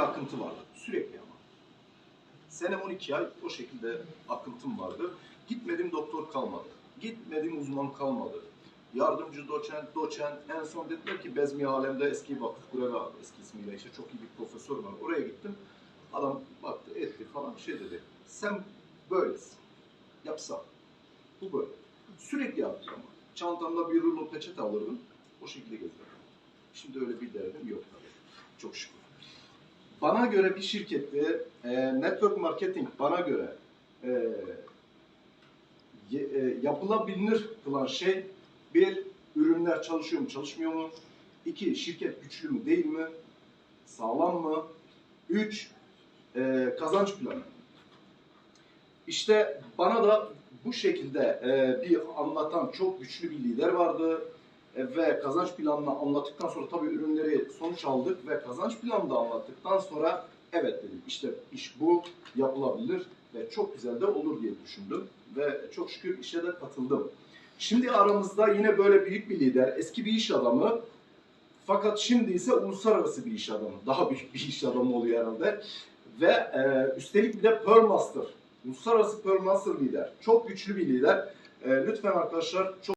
akıntı vardı. Sürekli ama. Senem 12 ay o şekilde akıntım vardı. Gitmedim doktor kalmadı. Gitmedim uzman kalmadı. Yardımcı doçent, doçent. En son dediler ki Bezmi Alem'de eski vakıf Kureva abi, eski ismiyle işte çok iyi bir profesör var. Oraya gittim. Adam baktı etti falan şey dedi. Sen böylesin. Yapsam. Bu böyle. Sürekli yaptım ama. Çantamda bir rulo peçete alırdım. O şekilde gezerdim. Şimdi öyle bir derdim yok tabii. Çok şükür. Bana göre bir şirkette e, network marketing bana göre e, e, yapılabilir kılan şey bir ürünler çalışıyor mu çalışmıyor mu? İki şirket güçlü mü değil mi? Sağlam mı? Üç e, kazanç planı. İşte bana da bu şekilde e, bir anlatan çok güçlü bir lider vardı. E, ve kazanç planını anlattıktan sonra tabii ürünleri sonuç aldık ve kazanç planını da anlattıktan sonra evet dedim işte iş bu yapılabilir ve çok güzel de olur diye düşündüm ve çok şükür işe de katıldım. Şimdi aramızda yine böyle büyük bir lider, eski bir iş adamı fakat şimdi ise uluslararası bir iş adamı. Daha büyük bir iş adamı oluyor herhalde. Ve e, üstelik bir de Pearl Master. Uluslararası Pearl Master lider. Çok güçlü bir lider. E, lütfen arkadaşlar çok